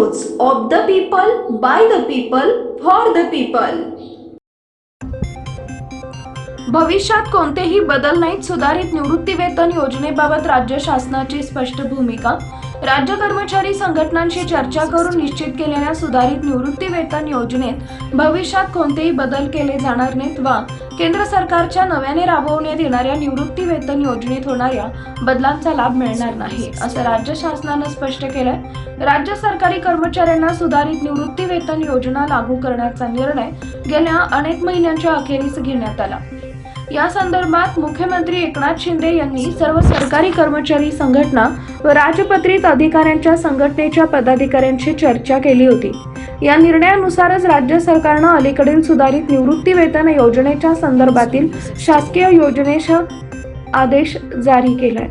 News of the people by the people for the people भविष्यात कोणतेही बदल नाहीत. सुधारित निवृत्ती वेतन योजनेबाबत राज्य शासनाची स्पष्ट भूमिका. राज्य कर्मचारी संघटनांशी चर्चा करून निश्चित केलेल्या सुधारित निवृत्ती वेतन योजनेत भविष्यात कोणतेही बदल केले जाणार नाहीत वा केंद्र सरकारच्या नव्याने राबवण्यात येणाऱ्या निवृत्ती वेतन योजनेत होणाऱ्या बदलांचा लाभ मिळणार नाही असं राज्य शासनानं स्पष्ट केलंय. राज्य सरकारी कर्मचाऱ्यांना सुधारित निवृत्ती वेतन योजना लागू करण्याचा निर्णय गेल्या अनेक महिन्यांच्या अखेरीस घेण्यात आला. या संदर्भात मुख्यमंत्री एकनाथ शिंदे यांनी सर्व सरकारी कर्मचारी संघटना व राजपत्रित अधिकाऱ्यांच्या संघटनेच्या पदाधिकाऱ्यांशी चर्चा केली होती. या निर्णयानुसारच राज्य सरकारनं अलीकडील सुधारित निवृत्ती वेतन योजनेच्या संदर्भातील शासकीय योजनेचा आदेश जारी केलाय.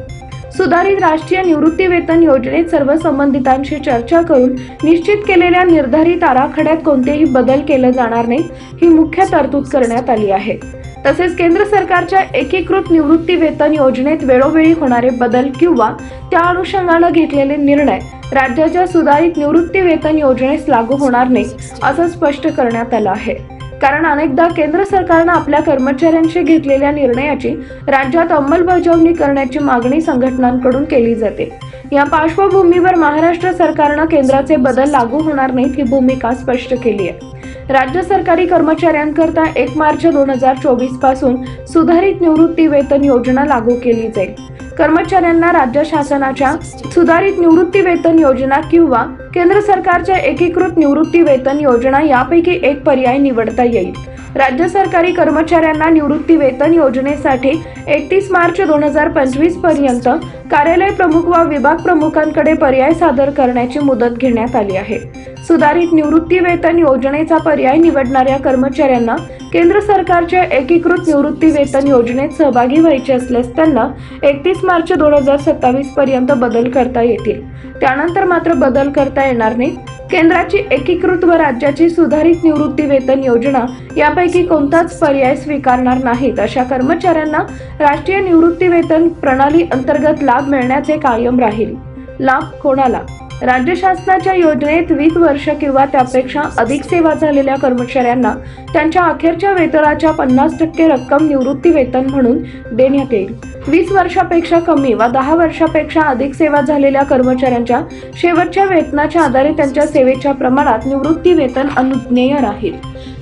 सुधारित राष्ट्रीय निवृत्ती वेतन योजनेत सर्व संबंधितांशी चर्चा करून निश्चित केलेल्या निर्धारित आराखड्यात कोणतेही बदल केले जाणार नाही ही मुख्य तरतूद करण्यात आली आहे. तसेच केंद्र सरकारच्या एकीकृत निवृत्ती वेतन योजनेत वेळोवेळी होणारे बदल किंवा त्या अनुषंगानं घेतलेले निर्णय राज्याच्या सुधारित निवृत्ती वेतन योजनेस लागू होणार नाही असं स्पष्ट करण्यात आलं आहे. कारण अनेकदा केंद्र सरकारनं आपल्या कर्मचाऱ्यांशी घेतलेल्या निर्णयाची राज्यात अंमलबजावणी करण्याची मागणी संघटनांकडून केली जाते. या पार्श्वभूमीवर महाराष्ट्र सरकारनं केंद्राचे बदल लागू होणार नाहीत ही भूमिका स्पष्ट केली आहे. राज्य सरकारी कर्मचाऱ्यांकरता एक मार्च दोन हजार चोवीसपासून सुधारित निवृत्ती वेतन योजना लागू केली जाईल. कर्मचाऱ्यांना राज्य शासनाच्या सुधारित निवृत्ती वेतन योजना किंवा केंद्र सरकारच्या एकीकृत निवृत्ती वेतन योजना यापैकी एक पर्याय निवडता येईल. राज्य सरकारी कर्मचाऱ्यांना निवृत्ती वेतन योजनेसाठी एकतीस मार्च दोन हजार पंचवीसपर्यंत कार्यालय प्रमुख व विभाग प्रमुखांकडे पर्याय सादर करण्याची मुदत घेण्यात आली आहे. सुधारित निवृत्ती वेतन योजनेचा पर्याय निवडणाऱ्या कर्मचाऱ्यांना केंद्र सरकारच्या एकीकृत निवृत्ती वेतन योजनेत सहभागी व्हायचे असल्यास त्यांना एकतीस मार्च दोन हजार सत्तावीस पर्यंत बदल करता येतील. त्यानंतर मात्र बदल करता येणार नाही. केंद्राची एकीकृत व राज्याची सुधारित निवृत्ती वेतन योजना यापैकी कोणताच पर्याय स्वीकारणार नाहीत. अशा कर्मचाऱ्यांना राष्ट्रीय निवृत्ती वेतन प्रणाली अंतर्गत लाभ मिळण्याचे कायम राहील. लाभ कोणाला? राज्य शासनाच्या योजनेत वीस वर्ष किंवा त्यापेक्षा अधिक सेवा झालेल्या कर्मचाऱ्यांना त्यांच्या अखेरच्या वेतनाच्या पन्नास टक्के रक्कम निवृत्ती वेतन म्हणून देण्यात येईल. वीस वर्षापेक्षा कमी वा दहा वर्षापेक्षा अधिक सेवा झालेल्या कर्मचाऱ्यांच्या शेवटच्या वेतनाच्या आधारे त्यांच्या सेवेच्या प्रमाणात निवृत्ती वेतन अनुज्ञेय राहील.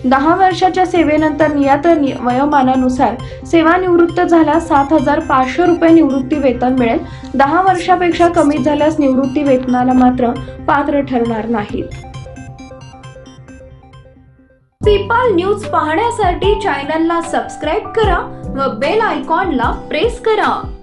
दहा वर्षाच्या सेवेनंतर नियत वयोमानानुसार सेवानिवृत्त झाल्यास सात हजार पाचशे रुपये निवृत्ती वेतन मिळेल. दहा वर्षापेक्षा कमी झाल्यास निवृत्ती वेतनाला मात्र पात्र ठरणार नाहीत. पीपाल न्यूज पाहण्यासाठी चॅनलला सबस्क्राईब करा व बेल आयकॉनला प्रेस करा.